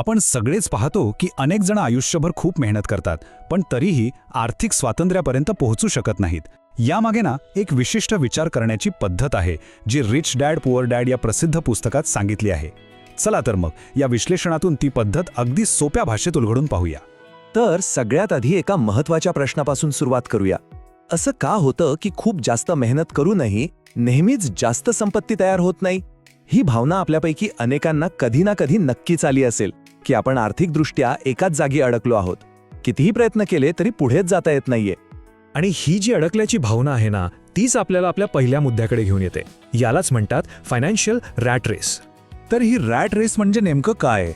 आपण सगळेच पाहतो की अनेक जण आयुष्यभर खूप मेहनत करतात पण तरीही आर्थिक स्वातंत्र्यापर्यंत पोहोचू शकत नाहीत. यामागे ना एक विशिष्ट विचार करण्याची पद्धत आहे जी रिच डॅड पुअर डॅड या प्रसिद्ध पुस्तकात सांगितली आहे. चला तर मग या विश्लेषणातून ती पद्धत अगदी सोप्या भाषेत उलगडून पाहूया. तर सगळ्यात आधी एका महत्त्वाच्या प्रश्नापासून सुरुवात करूया. असं का होतं की खूप जास्त मेहनत करूनही नेहमीच जास्त संपत्ती तयार होत नाही? ही भावना आपल्यापैकी अनेकांना कधी ना कधी नक्कीच आली असेल. की आपण आर्थिकदृष्ट्या एकाच जागी अडकलो आहोत. कितीही प्रयत्न केले तरी पुढेच जाता येत नाहीये. आणि ही जी अडकल्याची भावना आहे ना तीच आपल्याला आपल्या पहिल्या मुद्द्याकडे घेऊन येते. यालाच म्हणतात फायनान्शियल रॅट रेस तर ही रॅट रेस म्हणजे नेमकं काय?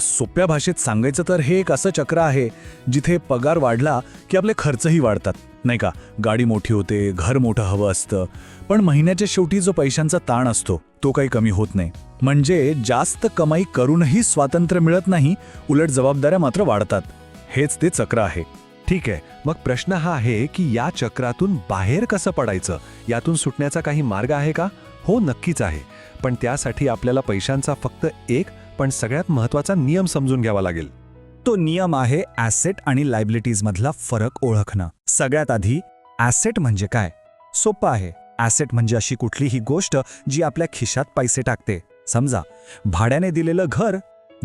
सोप्या भाषेत सांगायचं तर हे एक असं चक्र आहे जिथे पगार वाढला की आपले खर्चही वाढतात नाही का? गाडी मोठी होते घर मोठं हवं असतं पण महिन्याच्या शेवटी जो पैशांचा ताण असतो तो काही कमी होत नाही. म्हणजे जास्त कमाई करूनही स्वातंत्र्य मिळत नाही उलट जबाबदाऱ्या मात्र वाढतात. हेच ते चक्र आहे. ठीक आहे मग प्रश्न हा आहे की या चक्रातून बाहेर कसं पडायचं? यातून सुटण्याचा काही मार्ग आहे का? हो नक्कीच आहे. पण त्यासाठी आपल्याला पैशांचा फक्त एक पण सगळ्यात महत्त्वाचा नियम समजून घ्यावा लागेल. तो नियम आहे ॲसेट आणि लायबिलिटीजमधला फरक ओळखणं. सगळ्यात आधी ॲसेट म्हणजे काय? सोपं आहे. ॲसेट म्हणजे अशी कुठलीही गोष्ट जी आपल्या खिशात पैसे टाकते. समजा भाड्याने दिलेलं घर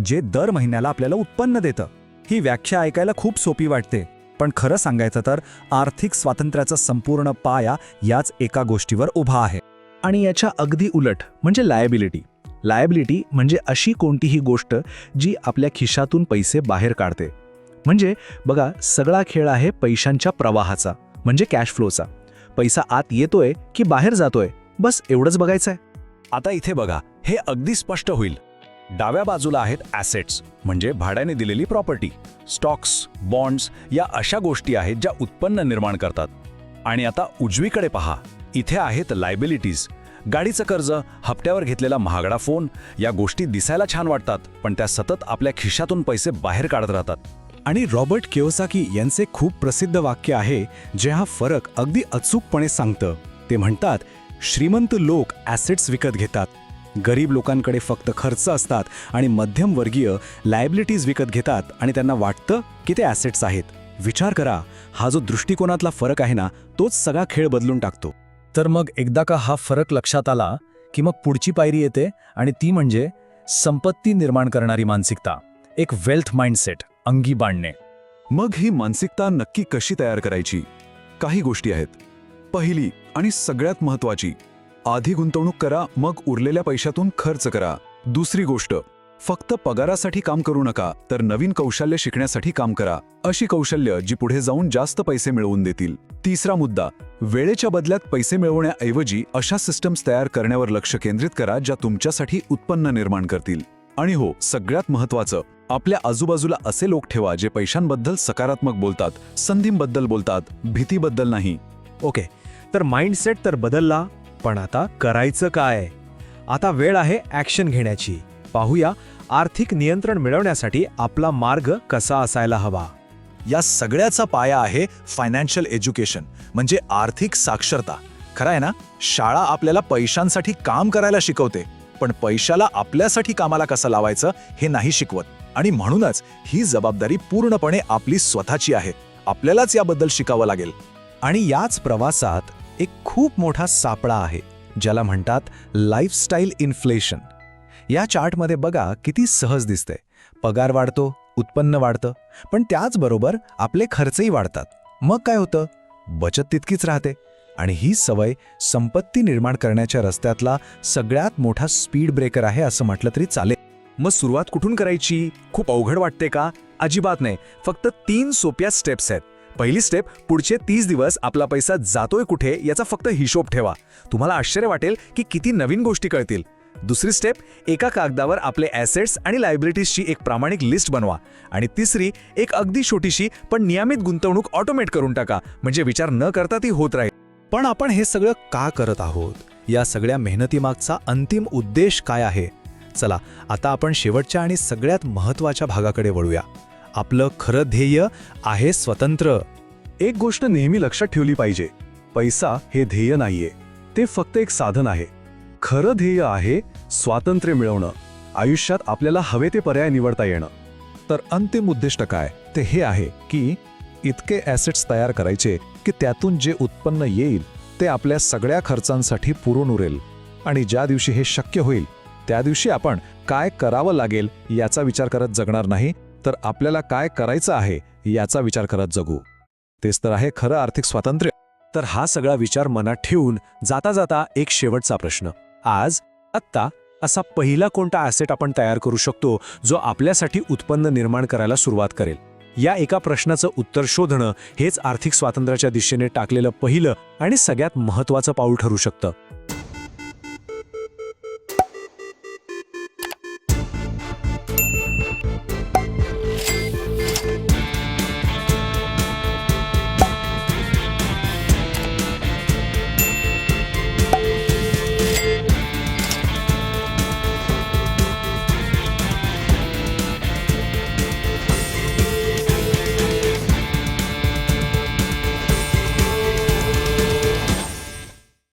जे दर महिन्याला आपल्याला उत्पन्न देतं. ही व्याख्या ऐकायला खूप सोपी वाटते. पण खरं सांगायचं तर आर्थिक स्वातंत्र्याचा संपूर्ण पाया याच एका गोष्टीवर उभा आहे. आणि याच्या अगदी उलट म्हणजे लायबिलिटी लायबिलिटी म्हणजे अशी कोणतीही गोष्ट जी आपल्या खिशातून पैसे बाहेर काढते. म्हणजे बघा सगळा खेळ आहे पैशांच्या प्रवाहाचा म्हणजे कॅश फ्लोचा पैसा आत येतोय की बाहेर जातोय? बस एवढंच बघायचं आहे आता इथे बघा हे अगदी स्पष्ट होईल. डाव्या बाजूला आहेत ॲसेट्स म्हणजे भाड्याने दिलेली प्रॉपर्टी स्टॉक्स बॉन्ड्स या अशा गोष्टी आहेत ज्या उत्पन्न निर्माण करतात. आणि आता उजवीकडे पहा. इथे आहेत लायबिलिटीज गाडीचं कर्ज हप्त्यावर घेतलेला महागडा फोन या गोष्टी दिसायला छान वाटतात पण त्या सतत आपल्या खिशातून पैसे बाहेर काढत राहतात. आणि रॉबर्ट केओसाकी यांचे खूप प्रसिद्ध वाक्य आहे जे हा फरक अगदी अचूकपणे सांगतं. ते म्हणतात श्रीमंत लोक ॲसेट्स विकत घेतात. गरीब लोकांकडे फक्त खर्च असतात आणि मध्यमवर्गीय लायबिलिटीज विकत घेतात आणि त्यांना वाटतं की ते ॲसेट्स आहेत. विचार करा हा जो दृष्टिकोनातला फरक आहे ना तोच सगळा खेळ बदलून टाकतो. तर मग एकदा का हा फरक लक्षात आला की मग पुढची पायरी येते आणि ती म्हणजे संपत्ती निर्माण करणारी मानसिकता एक वेल्थ माइंडसेट अंगी बांधणे. मग ही मानसिकता नक्की कशी तयार करायची? काही गोष्टी आहेत. पहिली आणि सगळ्यात महत्वाची आधी गुंतवणूक करा मग उरलेल्या पैशातून खर्च करा. दुसरी गोष्ट फक्त पगारासाठी काम करू नका तर नवीन कौशल्य शिकण्यासाठी काम करा. अशी कौशल्य जी पुढे जाऊन जास्त पैसे मिळवून देतील. तिसरा मुद्दा वेळेच्या बदल्यात पैसे मिळवण्याऐवजी अशा सिस्टम्स तयार करण्यावर लक्ष केंद्रित करा ज्या तुमच्यासाठी उत्पन्न निर्माण करतील. आणि हो सगळ्यात महत्वाचं आपल्या आजूबाजूला असे लोक ठेवा जे पैशांबद्दल सकारात्मक बोलतात संधींबद्दल बोलतात भीतीबद्दल नाही. ओके तर माइंडसेट तर बदलला पण आता करायचं काय? आता वेळ आहे ॲक्शन घेण्याची. पाहूया आर्थिक नियंत्रण मिळवण्यासाठी आपला मार्ग कसा असायला हवा? या सगळ्याचा पाया आहे फायनान्शियल एज्युकेशन म्हणजे आर्थिक साक्षरता. खरं आहे ना? शाळा आपल्याला पैशांसाठी काम करायला शिकवते पण पैशाला आपल्यासाठी कामाला कसं लावायचं हे नाही शिकवत. आणि म्हणूनच ही जबाबदारी पूर्णपणे आपली स्वतःची आहे. आपल्यालाच याबद्दल शिकावं लागेल. आणि याच प्रवासात एक खूप मोठा सापळा आहे ज्याला म्हणतात लाईफस्टाईल इन्फ्लेशन या चार्टमध्ये बघा किती सहज दिसतंय. पगार वाढतो उत्पन्न वाढतं पण त्याचबरोबर आपले खर्चही वाढतात. मग काय होतं? बचत तितकीच राहते. आणि ही सवय संपत्ती निर्माण करण्याच्या रस्त्यातला सगळ्यात मोठा स्पीड ब्रेकर आहे असं म्हटलं तरी चालेल. मग सुरुवात कुठून करायची? खूप अवघड वाटते का? अजिबात नाही. फक्त तीन सोप्या स्टेप्स आहेत. पहिली स्टेप पुढचे तीस दिवस आपला पैसा जातोय कुठे याचा फक्त हिशोब ठेवा. तुम्हाला आश्चर्य वाटेल की किती नवीन गोष्टी कळतील. दुसरी स्टेप एका कागदावर आपले ॲसेट्स आणि लायबिलिटीजची एक प्रामाणिक लिस्ट बनवा. आणि तिसरी एक अगदी छोटीशी पण नियमित गुंतवणूक ऑटोमेट करून टाका. म्हणजे विचार न करता ती होत राहील. पण आपण हे सगळं का करत आहोत? या सगळ्या मेहनतीमागचा अंतिम उद्देश काय आहे? चला आता आपण शेवटच्या आणि सगळ्यात महत्त्वाच्या भागाकडे वळूया. आपलं खरं ध्येय आहे स्वतंत्र. एक गोष्ट नेहमी लक्षात ठेवली पाहिजे. पैसा हे ध्येय नाहीये. ते फक्त एक साधन आहे. खरं ध्येय आहे स्वातंत्र्य मिळवणं. आयुष्यात आपल्याला हवे ते पर्याय निवडता येणं. तर अंतिम उद्दिष्ट काय? ते हे आहे की इतके ॲसेट्स तयार करायचे की त्यातून जे उत्पन्न येईल ते आपल्या सगळ्या खर्चांसाठी पुरून उरेल. आणि ज्या दिवशी हे शक्य होईल त्या दिवशी आपण काय करावं लागेल याचा विचार करत जगणार नाही तर आपल्याला काय करायचं आहे याचा विचार करत जगू. तेच तर आहे खरं आर्थिक स्वातंत्र्य. तर हा सगळा विचार मनात ठेवून जाता जाता एक शेवटचा प्रश्न. आज आत्ता असा पहिला कोणता ॲसेट आपण तयार करू शकतो जो आपल्यासाठी उत्पन्न निर्माण करायला सुरुवात करेल? या एका प्रश्नाचं उत्तर शोधणं हेच आर्थिक स्वातंत्र्याच्या दिशेने टाकलेलं पहिलं आणि सगळ्यात महत्त्वाचं पाऊल ठरू शकतं.